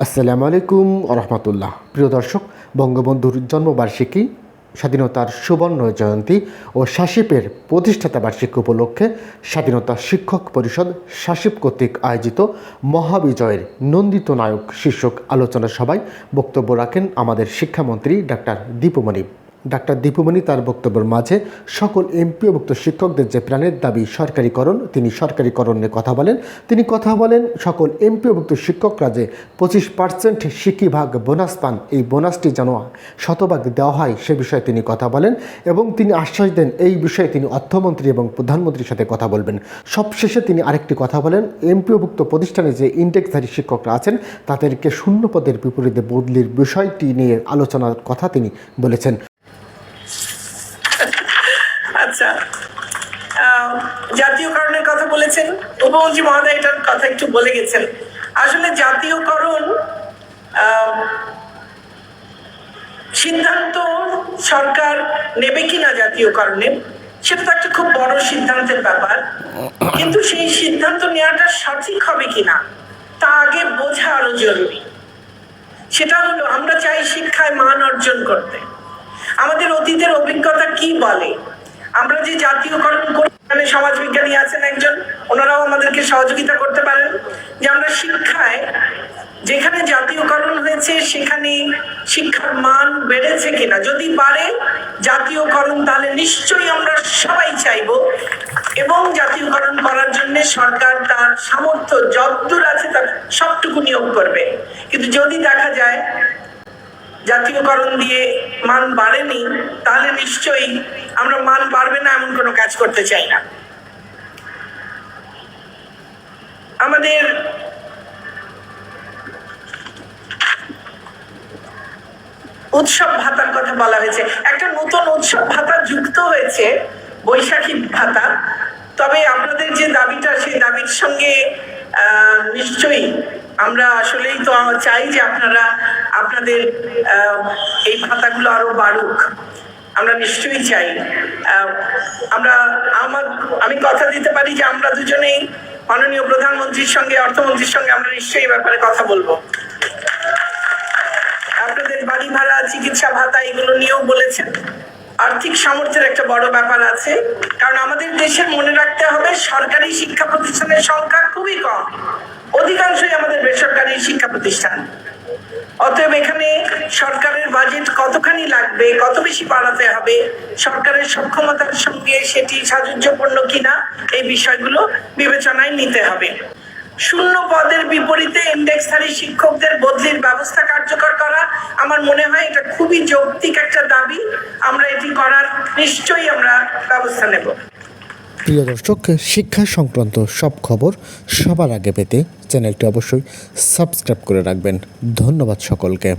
আসসালামু আলাইকুম রহমতুল্লাহ প্রিয় দর্শক, বঙ্গবন্ধুর জন্মবার্ষিকী, স্বাধীনতার সুবর্ণ জয়ন্তী ও শাসিপের প্রতিষ্ঠাতা বার্ষিকী উপলক্ষে স্বাধীনতা শিক্ষক পরিষদ শাসিব কর্তৃক আয়োজিত মহাবিজয়ের নন্দিত নায়ক শীর্ষক আলোচনা সভায় বক্তব্য রাখেন আমাদের শিক্ষামন্ত্রী ডাক্তার দীপুমণি ডাক্তার দীপুমণি তার বক্তব্যের মাঝে সকল এমপিওভুক্ত শিক্ষকদের যে প্রাণের দাবি সরকারিকরণ, তিনি সরকারিকরণ নিয়ে কথা বলেন। তিনি কথা বলেন, সকল এমপিওভুক্ত শিক্ষকরা যে পঁচিশ পার্সেন্ট সিকিভাগ বোনাস পান, এই বোনাসটি যেন শতভাগ দেওয়া হয়, সে বিষয়ে তিনি কথা বলেন এবং তিনি আশ্বাস দেন, এই বিষয়ে তিনি অর্থমন্ত্রী এবং প্রধানমন্ত্রীর সাথে কথা বলবেন। সবশেষে তিনি আরেকটি কথা বলেন, এমপিওভুক্ত প্রতিষ্ঠানে যে ইন্ডেক্সধারী শিক্ষকরা আছেন, তাদেরকে শূন্য পদের বিপরীতে বদলির বিষয়টি নিয়ে আলোচনার কথা তিনি বলেছেন। আচ্ছা জাতীয়করণের কথা বলেছেন। উপমন্ত্রী মহোদয় এটার কথা একটু বলে গেছেন। আসলে জাতীয়করণ সিদ্ধান্ত সরকার নেবে কিনা জাতীয়করণে, সেটা তো একটা খুব বড় সিদ্ধান্তের ব্যাপার। কিন্তু সেই সিদ্ধান্ত নেওয়াটা সঠিক হবে কিনা, তা আগে বোঝা আরও জরুরি। সেটা হলো, আমরা চাই শিক্ষায় মান অর্জন করতে। আমাদের অতীতের অভিজ্ঞতা কি বলে? আমরা যে জাতীয়করণ করি, এখানে সমাজবিজ্ঞানী আছেন একজন, ওনারাও আমাদেরকে সহযোগিতা করতে পারেন। যে আমরা শিক্ষায়, যেখানে জাতীয়করণ হয়েছে, সেখানে শিক্ষার মান বেড়েছে কিনা, যদি বাড়ে জাতীয়করণ, তাহলে নিশ্চয়ই আমরা সবাই চাইব। এবং জাতীয়করণ করার জন্য সরকার তার সামর্থ্য যতদূর আছে তার সবটুকু নিয়োগ করবে। কিন্তু যদি দেখা যায় জাতীয়করণ দিয়ে মান বাড়েনি, তাহলে নিশ্চয়ই আমরা মান বাড়বে না এমন কোনো কাজ করতে চাই না। আমাদের উৎসব ভাতার কথা বলা হয়েছে। একটা নতুন উৎসব ভাতা যুক্ত হয়েছে, বৈশাখী ভাতা। তবে আপনাদের যে দাবিটা, সেই দাবির সঙ্গে নিশ্চয়ই আমরা আসলেই তো চাই যে আপনারা, আপনাদের এই ভাতাগুলো আরও বাড়ুক। আমরা নিশ্চয়ই চাই। আমরা, আমার, আমি কথা দিতে পারি যে আমরা দুজনেই মাননীয় প্রধানমন্ত্রীর সঙ্গে, অর্থমন্ত্রীর সঙ্গে আমরা নিশ্চয়ই এই ব্যাপারে কথা বলব। আপনাদের বাড়ি ভাড়া, চিকিৎসা ভাতা এগুলো নিয়েও বলেছেন। আর্থিক সামর্থ্যের একটা বড় ব্যাপার আছে। কারণ আমাদের দেশে মনে রাখতে হবে সরকারি শিক্ষা প্রতিষ্ঠানের সংখ্যা খুবই কম। অধিকাংশই আমাদের বেসরকারি শিক্ষা প্রতিষ্ঠান। অতএব এখানে সরকারের বাজেট কতখানি লাগবে, কত বেশি বাড়াতে হবে, সরকারের সক্ষমতার সঙ্গে সেটি সাযুজ্যপূর্ণ কিনা, এই বিষয়গুলো বিবেচনায় নিতে হবে। শূন্য পদের বিপরীতে ইন্ডেক্সধারী শিক্ষকদের বদলির ব্যবস্থা কার্যকর করা আমার মনে হয় এটা খুবই যৌক্তিক একটা দাবি। আমরা এটি করার নিশ্চয়ই আমরা ব্যবস্থা নেব। প্রিয় দর্শক, শিক্ষা সংক্রান্ত সব খবর সবার আগে পেতে চ্যানেলটি অবশ্যই সাবস্ক্রাইব করে রাখবেন। ধন্যবাদ সকলকে।